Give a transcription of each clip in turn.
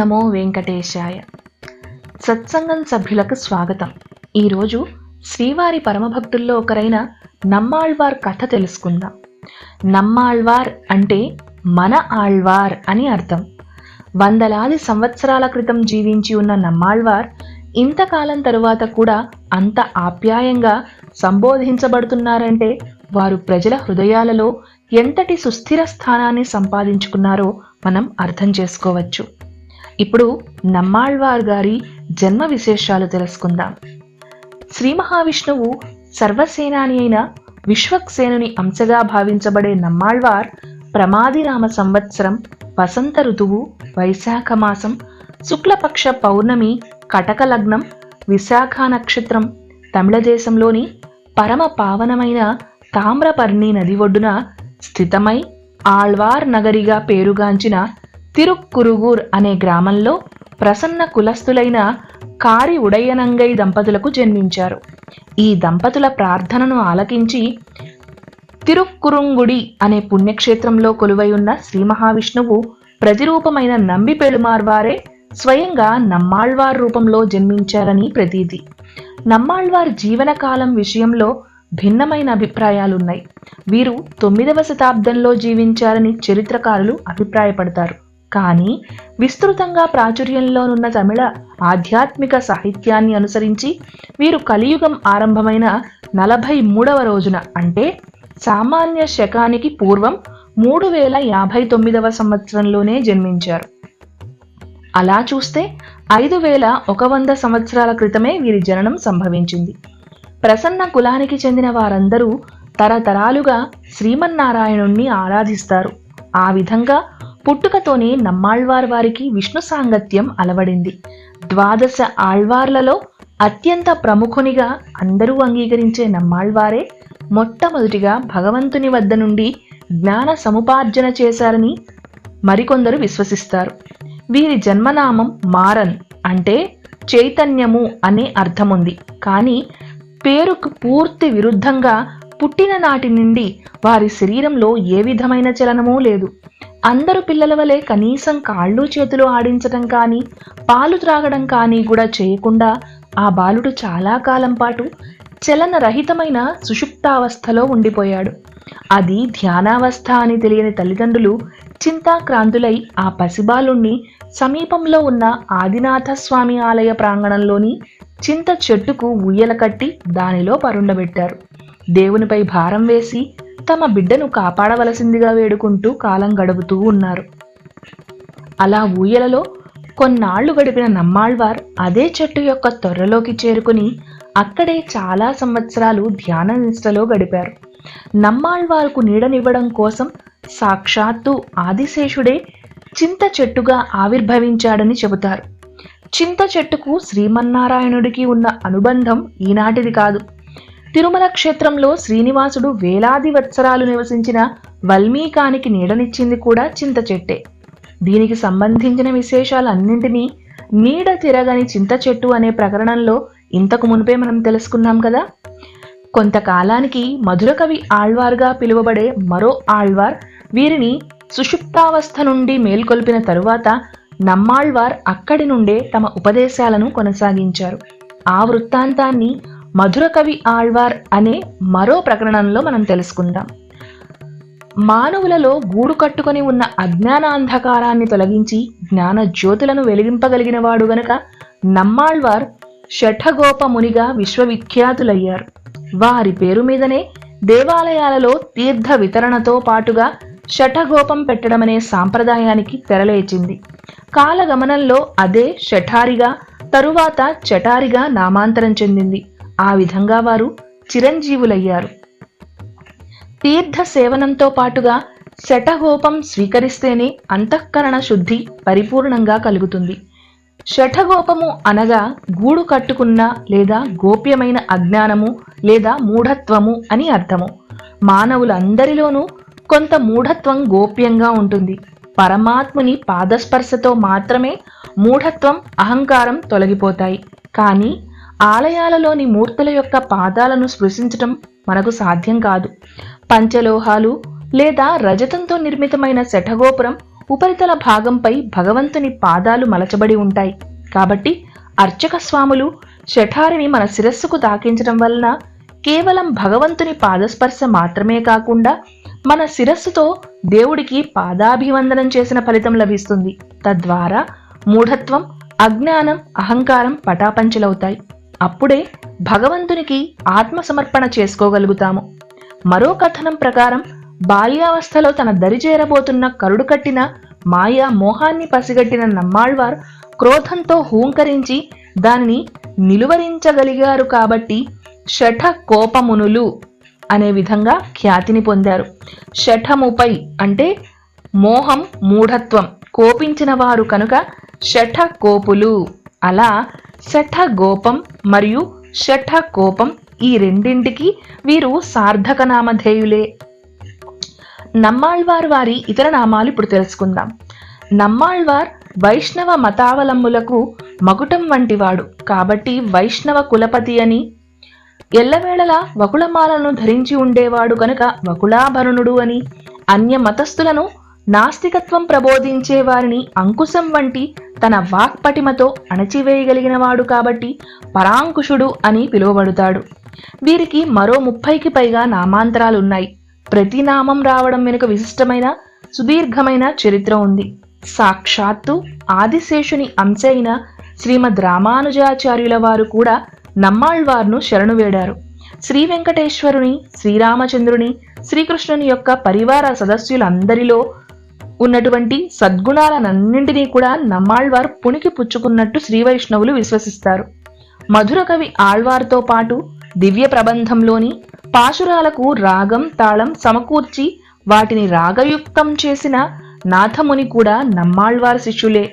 నమో వెంకటేశాయ. సత్సంగం సభ్యులకు స్వాగతం. ఈరోజు శ్రీవారి పరమభక్తుల్లో ఒకరైన నమ్మాళ్వార్ కథ తెలుసుకుందాం. నమ్మాళ్వార్ అంటే మన ఆళ్వార్ అని అర్థం. వందలాది సంవత్సరాల క్రితం జీవించి ఉన్న నమ్మాళ్వార్ ఇంతకాలం తరువాత కూడా అంత ఆప్యాయంగా సంబోధించబడుతున్నారంటే వారు ప్రజల హృదయాలలో ఎంతటి సుస్థిర స్థానాన్ని సంపాదించుకున్నారో మనం అర్థం చేసుకోవచ్చు. ఇప్పుడు నమ్మాళ్వార్ గారి జన్మ విశేషాలు తెలుసుకుందాం. శ్రీ మహావిష్ణువు సర్వసేనాని అయిన విశ్వక్సేనుని అంశగా భావించబడే నమ్మాళ్వార్ ప్రమాదిరామ సంవత్సరం వసంత ఋతువు వైశాఖ మాసం శుక్లపక్ష పౌర్ణమి కటక లగ్నం విశాఖ నక్షత్రం తమిళ దేశంలోని పరమ పావనమైన తామ్రపర్ణి నది ఒడ్డున స్థితమై ఆళ్వార్ నగరిగా పేరుగాంచిన తిరుక్కురుగూర్ అనే గ్రామంలో ప్రసన్న కులస్థులైన కారి ఉడయనంగై దంపతులకు జన్మించారు. ఈ దంపతుల ప్రార్థనను ఆలకించి తిరుక్కురుంగుడి అనే పుణ్యక్షేత్రంలో కొలువై ఉన్న శ్రీ మహావిష్ణువు ప్రతిరూపమైన నంబి పెడుమార్వారే స్వయంగా నమ్మాళ్వార్ రూపంలో జన్మించారని ప్రతీతి. నమ్మాళ్వార్ జీవనకాలం విషయంలో భిన్నమైన అభిప్రాయాలున్నాయి. వీరు తొమ్మిదవ శతాబ్దంలో జీవించారని చరిత్రకారులు అభిప్రాయపడతారు. కానీ విస్తృతంగా ప్రాచుర్యంలోనున్న తమిళ ఆధ్యాత్మిక సాహిత్యాన్ని అనుసరించి వీరు కలియుగం ఆరంభమైన నలభై మూడవ రోజున అంటే సామాన్య శకానికి పూర్వం మూడు వేల యాభై తొమ్మిదవ సంవత్సరంలోనే జన్మించారు. అలా చూస్తే ఐదు వేల ఒక వంద సంవత్సరాల క్రితమే వీరి జననం సంభవించింది. ప్రసన్న కులానికి చెందిన వారందరూ తరతరాలుగా శ్రీమన్నారాయణుణ్ణి ఆరాధిస్తారు. ఆ విధంగా పుట్టుకతోనే నమ్మాళ్వార్ వారికి విష్ణు సాంగత్యం అలవడింది. ద్వాదశ ఆళ్వార్లలో అత్యంత ప్రముఖునిగా అందరూ అంగీకరించే నమ్మాళ్వారే మొట్టమొదటిగా భగవంతుని వద్ద నుండి జ్ఞాన సముపార్జన చేశారని మరికొందరు విశ్వసిస్తారు. వీరి జన్మనామం మారన్ అంటే చైతన్యము అనే అర్థముంది. కానీ పేరుకు పూర్తి విరుద్ధంగా పుట్టిన నాటి నుండి వారి శరీరంలో ఏ విధమైన చలనమూ లేదు. అందరు పిల్లల వలె కనీసం కాళ్ళు చేతులు ఆడించడం కానీ పాలు త్రాగడం కానీ కూడా చేయకుండా ఆ బాలుడు చాలా కాలం పాటు చలనరహితమైన సుషుప్తావస్థలో ఉండిపోయాడు. అది ధ్యానావస్థ అని తెలియని తల్లిదండ్రులు చింతాక్రాంతులై ఆ పసిబాలుణ్ణి సమీపంలో ఉన్న ఆదినాథస్వామి ఆలయ ప్రాంగణంలోని చింత చెట్టుకు ఉయ్యల కట్టి దానిలో పరుండబెట్టారు. దేవునిపై భారం వేసి తమ బిడ్డను కాపాడవలసిందిగా వేడుకుంటూ కాలం గడుపుతూ ఉన్నారు. అలా ఊయలలో కొన్నాళ్ళు గడిపిన నమ్మాళ్వార్ అదే చెట్టు యొక్క తొర్రలోకి చేరుకుని అక్కడే చాలా సంవత్సరాలు ధ్యాన నిష్టలో గడిపారు. నమ్మాళ్వార్కు నీడనివ్వడం కోసం సాక్షాత్తు ఆదిశేషుడే చింత చెట్టుగా ఆవిర్భవించాడని చెబుతారు. చింత చెట్టుకు శ్రీమన్నారాయణుడికి ఉన్న అనుబంధం ఈనాటిది కాదు. తిరుమల క్షేత్రంలో శ్రీనివాసుడు వేలాది వత్సరాలు నివసించిన వల్మీకానికి నీడనిచ్చింది కూడా చింత చెట్టే. దీనికి సంబంధించిన విశేషాలన్నింటినీ నీడ తిరగని చింత చెట్టు అనే ప్రకరణంలో ఇంతకు మునిపే మనం తెలుసుకున్నాం కదా. కొంతకాలానికి మధురకవి ఆళ్వార్గా పిలువబడే మరో ఆళ్వార్ వీరిని సుషుప్తావస్థ నుండి మేల్కొల్పిన తరువాత నమ్మాళ్వార్ అక్కడి నుండే తమ ఉపదేశాలను కొనసాగించారు. ఆ వృత్తాంతాన్ని మధురకవి ఆళ్వార్ అనే మరో ప్రకరణంలో మనం తెలుసుకుందాం. మానవులలో గూడు కట్టుకొని ఉన్న అజ్ఞానాంధకారాన్ని తొలగించి జ్ఞాన జ్యోతులను వెలిగింపగలిగిన వాడు గనక నమ్మాళ్వార్ షఠగోపమునిగా విశ్వవిఖ్యాతులయ్యారు. వారి పేరు మీదనే దేవాలయాలలో తీర్థ వితరణతో పాటుగా షఠగోపం పెట్టడమనే సాంప్రదాయానికి తెరలేచింది. కాలగమనంలో అదే షఠారిగా తరువాత చటారిగా నామాంతరం చెందింది. ఆ విధంగా వారు చిరంజీవులయ్యారు. తీర్థ సేవనంతో పాటుగా శఠహోపం స్వీకరిస్తేనే అంతఃకరణ శుద్ధి పరిపూర్ణంగా కలుగుతుంది. శఠగోపము అనగా గూడు కట్టుకున్న లేదా గోప్యమైన అజ్ఞానము లేదా మూఢత్వము అని అర్థము. మానవులందరిలోనూ కొంత మూఢత్వం గోప్యంగా ఉంటుంది. పరమాత్ముని పాదస్పర్శతో మాత్రమే మూఢత్వం అహంకారం తొలగిపోతాయి. కానీ ఆలయాలలోని మూర్తుల యొక్క పాదాలను స్పృశించటం మనకు సాధ్యం కాదు. పంచలోహాలు లేదా రజతంతో నిర్మితమైన శఠగోపురం ఉపరితల భాగంపై భగవంతుని పాదాలు మలచబడి ఉంటాయి. కాబట్టి అర్చక స్వాములు శఠారిని మన శిరస్సుకు దాకించడం వలన కేవలం భగవంతుని పాదస్పర్శ మాత్రమే కాకుండా మన శిరస్సుతో దేవుడికి పాదాభివందనం చేసిన ఫలితం లభిస్తుంది. తద్వారా మూఢత్వం అజ్ఞానం అహంకారం పటాపంచలవుతాయి. అప్పుడే భగవంతునికి ఆత్మసమర్పణ చేసుకోగలుగుతాము. మరో కథనం ప్రకారం బాల్యావస్థలో తన దరి చేరబోతున్న కరుడు కట్టిన మాయా మోహాన్ని పసిగట్టిన నమ్మాళ్వార్ క్రోధంతో హూంకరించి దానిని నిలువరించగలిగారు కాబట్టి షఠ కోపమునులు అనే విధంగా ఖ్యాతిని పొందారు. షఠముపై అంటే మోహం మూఢత్వం కోపించిన వారు కనుక షఠ కోపులు. అలా శఠ గోపం మరియు శఠ కోపం ఈ రెండింటికి వీరు సార్థక నామధేయులే నమ్మాళ్వార్ వారి ఇతర నామాలు ఇప్పుడు తెలుసుకుందాం. నమ్మాళ్వార్ వైష్ణవ మతావలంబులకు మకుటం వంటివాడు. కాబట్టి వైష్ణవ కులపతి అని ఎల్లవేళలా వకుళమాలను ధరించి ఉండేవాడు కనుక వకుళాభరణుడు అని అన్య మతస్థులను నాస్తికత్వం ప్రబోధించే వారిని అంకుశం వంటి తన వాక్పటిమతో అణచివేయగలిగినవాడు కాబట్టి పరాంకుశుడు అని పిలువబడతాడు. వీరికి మరో ముప్పైకి పైగా నామాంతరాలున్నాయి. ప్రతి నామం రావడం వెనుక విశిష్టమైన సుదీర్ఘమైన చరిత్ర ఉంది. సాక్షాత్తు ఆదిశేషుని అంశ అయిన శ్రీమద్ రామానుజాచార్యుల వారు కూడా నమ్మాళ్వార్ను శరణు వేడారు. శ్రీ వెంకటేశ్వరుని శ్రీరామచంద్రుని శ్రీకృష్ణుని యొక్క పరివార సదస్యులందరిలో ఉన్నటువంటి సద్గుణాలనన్నింటినీ కూడా నమ్మాళ్వార్ పుణికి పుచ్చుకున్నట్టు శ్రీవైష్ణవులు విశ్వసిస్తారు. మధుర కవి ఆళ్వార్తో పాటు దివ్య ప్రబంధంలోని పాశురాలకు రాగం తాళం సమకూర్చి వాటిని రాగయుక్తం చేసిన నాథముని కూడా నమ్మాళ్వార్ శిష్యులే.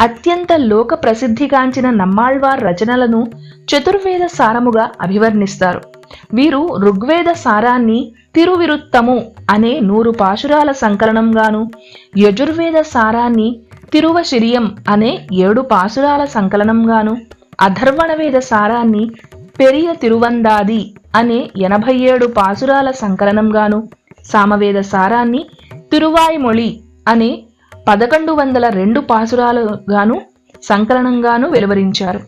అత్యంత లోక ప్రసిద్ధిగాంచిన నమ్మాళ్వార్ రచనలను చతుర్వేద సారముగా అభివర్ణిస్తారు. వీరు ఋగ్వేద సారాన్ని తిరువిరుత్తము అనే నూరు పాశురాల సంకలనంగాను యజుర్వేద సారాన్ని తిరువశిరియం అనే ఏడు పాశురాల సంకలనంగాను అధర్వణవేద సారాన్ని పెరియ తిరువందాది అనే ఎనభై ఏడు పాసురాల సంకలనంగాను సామవేద సారాన్ని తిరువాయిమొళి అనే పదకొండు వందల రెండు పాసురాలుగాను సంకలనంగాను వెలువరించారు.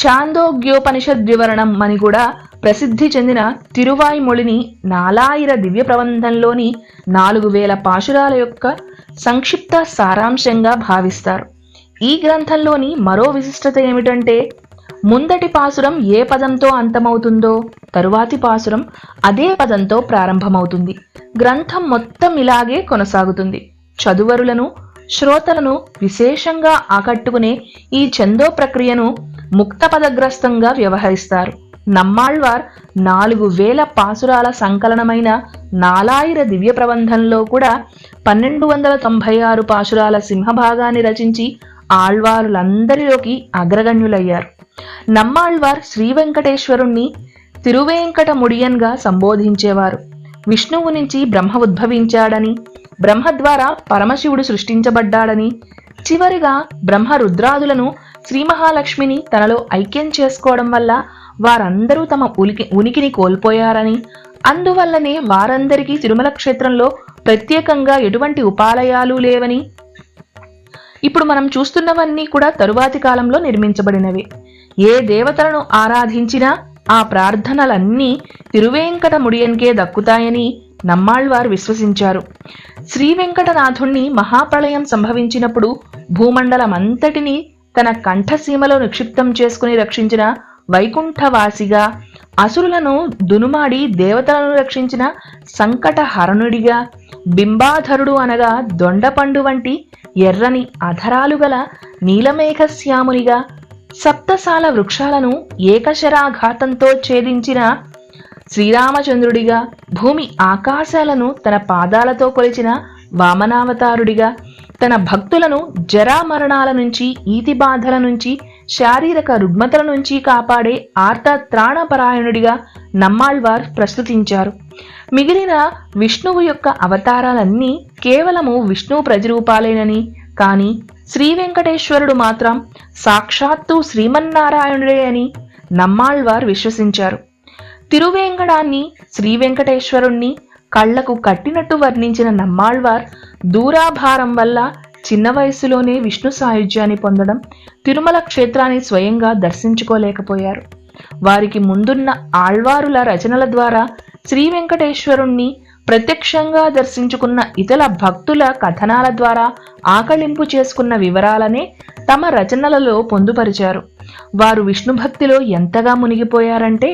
ఛాందోగ్యోపనిషద్ వివరణం అని కూడా ప్రసిద్ధి చెందిన తిరువాయిమొళిని నాలాయిర దివ్య ప్రబంధంలోని నాలుగు వేల పాశురాల యొక్క సంక్షిప్త సారాంశంగా భావిస్తారు. ఈ గ్రంథంలోని మరో విశిష్టత ఏమిటంటే ముందటి పాసురం ఏ పదంతో అంతమవుతుందో తరువాతి పాసురం అదే పదంతో ప్రారంభమవుతుంది. గ్రంథం మొత్తం ఇలాగే కొనసాగుతుంది. చదువరులను శ్రోతలను విశేషంగా ఆకట్టుకునే ఈ చందో ప్రక్రియను ముక్త పదగ్రస్తంగా వ్యవహరిస్తారు. నమ్మాళ్వార్ నాలుగు వేల పాసురాల సంకలనమైన నాలాయిర దివ్య ప్రబంధంలో కూడా పన్నెండు వందల తొంభై ఆరు పాసురాల సింహభాగాన్ని రచించి ఆళ్వారులందరిలోకి అగ్రగణ్యులయ్యారు. నమ్మాళ్వార్ శ్రీ వెంకటేశ్వరుణ్ణి తిరువేంకట ముడియన్గా సంబోధించేవారు. విష్ణువు నుంచి బ్రహ్మ ఉద్భవించాడని బ్రహ్మ ద్వారా పరమశివుడు సృష్టించబడ్డాడని చివరిగా బ్రహ్మ రుద్రాదులను శ్రీ మహాలక్ష్మిని తనలో ఐక్యం చేసుకోవడం వల్ల వారందరూ తమ ఉనికి ఉనికిని కోల్పోయారని. అందువల్లనే వారందరికీ తిరుమల క్షేత్రంలో ప్రత్యేకంగా ఎటువంటి ఉపాలయాలు లేవని. ఇప్పుడు మనం చూస్తున్నవన్నీ కూడా తరువాతి కాలంలో నిర్మించబడినవి. ఏ దేవతలను ఆరాధించినా ఆ ప్రార్థనలన్నీ తిరువేంకట ముడియన్కే దక్కుతాయని నమ్మాళ్వారు విశ్వసించారు. శ్రీ వెంకటనాథుణ్ణి మహాప్రళయం సంభవించినప్పుడు భూమండలమంతటినీ తన కంఠసీమలో నిక్షిప్తం చేసుకుని రక్షించిన వైకుంఠవాసిగా అసురులను దునుమాడి దేవతలను రక్షించిన సంకటహరణుడిగా బింబాధరుడు అనగా దొండపండు వంటి ఎర్రని అధరాలు గల నీలమేఘశ్యామునిగా సప్తసాల వృక్షాలను ఏకశరాఘాతంతో ఛేదించిన శ్రీరామచంద్రుడిగా భూమి ఆకాశాలను తన పాదాలతో కొలిచిన వామనావతారుడిగా తన భక్తులను జరామరణాల నుంచి ఈతి బాధల నుంచి శారీరక రుగ్మతల నుంచి కాపాడే ఆర్త త్రాణపరాయణుడిగా నమ్మాళ్వార్ ప్రస్తుతించారు. మిగిలిన విష్ణువు యొక్క అవతారాలన్నీ కేవలము విష్ణువు ప్రతిరూపాలేనని కానీ శ్రీ వెంకటేశ్వరుడు మాత్రం సాక్షాత్తు శ్రీమన్నారాయణుడే అని నమ్మాళ్వార్ విశ్వసించారు. తిరువేంకడాన్ని శ్రీ వెంకటేశ్వరుణ్ణి కళ్ళకు కట్టినట్టు వర్ణించిన నమ్మాళ్వార్ దూరాభారం వల్ల చిన్న వయసులోనే విష్ణు సాయుధ్యాన్ని పొందడం తిరుమల క్షేత్రాన్ని స్వయంగా దర్శించుకోలేకపోయారు. వారికి ముందున్న ఆళ్వారుల రచనల ద్వారా శ్రీ వెంకటేశ్వరుణ్ణి ప్రత్యక్షంగా దర్శించుకున్న ఇతర భక్తుల కథనాల ద్వారా ఆకళింపు చేసుకున్న వివరాలనే తమ రచనలలో పొందుపరిచారు. వారు విష్ణు భక్తిలో ఎంతగా మునిగిపోయారంటే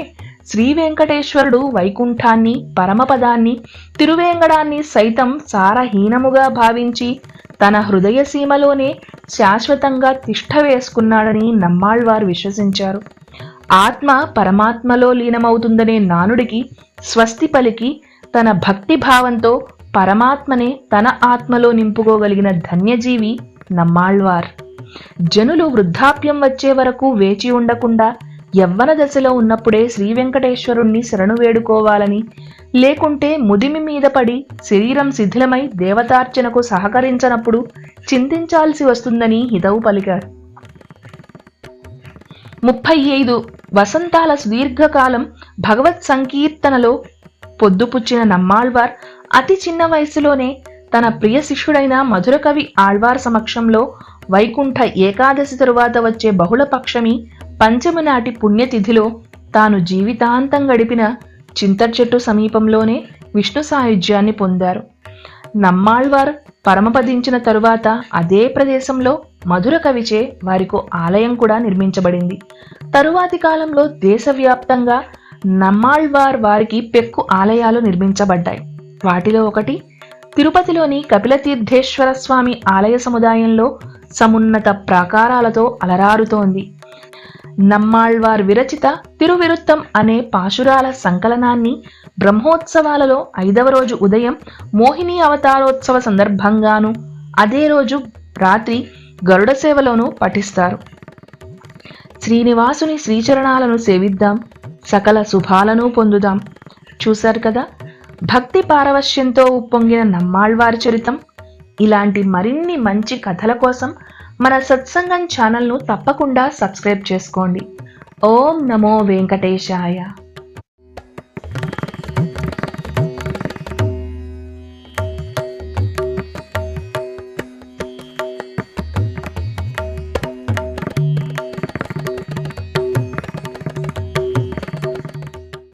శ్రీ వెంకటేశ్వరుడు వైకుంఠాన్ని పరమపదాన్ని తిరువేంగడాన్ని సైతం సారహీనముగా భావించి తన హృదయ సీమలోనే శాశ్వతంగా తిష్ట వేసుకున్నాడని నమ్మాళ్వారు విశ్వసించారు. ఆత్మ పరమాత్మలో లీనమవుతుందనే నానుడికి స్వస్తి పలికి తన భక్తి భావంతో పరమాత్మనే తన ఆత్మలో నింపుకోగలిగిన ధన్యజీవి నమ్మాళ్వార్. జనులు వృద్ధాప్యం వచ్చే వరకు వేచి ఉండకుండా యవ్వన దశలో ఉన్నప్పుడే శ్రీ వెంకటేశ్వరుణ్ణి శరణు వేడుకోవాలని లేకుంటే ముదిమి మీద పడి శరీరం శిథిలమై దేవతార్చనకు సహకరించనప్పుడు చింతించాల్సి వస్తుందని హితవు పలికారు. ముప్పై ఐదు వసంతాల సుదీర్ఘకాలం భగవత్ సంకీర్తనలో పొద్దుపుచ్చిన నమ్మాళ్వార్ అతి చిన్న వయసులోనే తన ప్రియ శిష్యుడైన మధురకవి ఆళ్వార్ సమక్షంలో వైకుంఠ ఏకాదశి తరువాత వచ్చే బహుళ పక్షమి పంచమి నాటి పుణ్యతిథిలో తాను జీవితాంతం గడిపిన చింతర్ చెట్టు సమీపంలోనే విష్ణు సాయుధ్యాన్ని పొందారు. నమ్మాళ్వార్ పరమపదించిన తరువాత అదే ప్రదేశంలో మధుర కవిచే వారికో ఆలయం కూడా నిర్మించబడింది. తరువాతి కాలంలో దేశవ్యాప్తంగా నమ్మాళ్వార్ వారికి పెక్కు ఆలయాలు నిర్మించబడ్డాయి. వాటిలో ఒకటి తిరుపతిలోని కపిలతీర్థేశ్వర స్వామి ఆలయ సముదాయంలో సమున్నత ప్రాకారాలతో అలరారుతోంది. నమ్మాళ్వార్ విరచిత తిరువిరుత్తం అనే పాశురాల సంకలనాన్ని బ్రహ్మోత్సవాలలో ఐదవ రోజు ఉదయం మోహిని అవతారోత్సవ సందర్భంగాను అదే రోజు రాత్రి గరుడ సేవలోనూ పఠిస్తారు. శ్రీనివాసుని శ్రీచరణాలను సేవిద్దాం సకల శుభాలను పొందుదాం. చూశారు కదా? భక్తి పారవశ్యంతో ఉప్పొంగిన నమ్మాళ్వారి చరితం. ఇలాంటి మరిన్ని మంచి కథల కోసం మన సత్సంగం ఛానల్ను తప్పకుండా సబ్స్క్రైబ్ చేసుకోండి. ఓం నమో వెంకటేశాయ.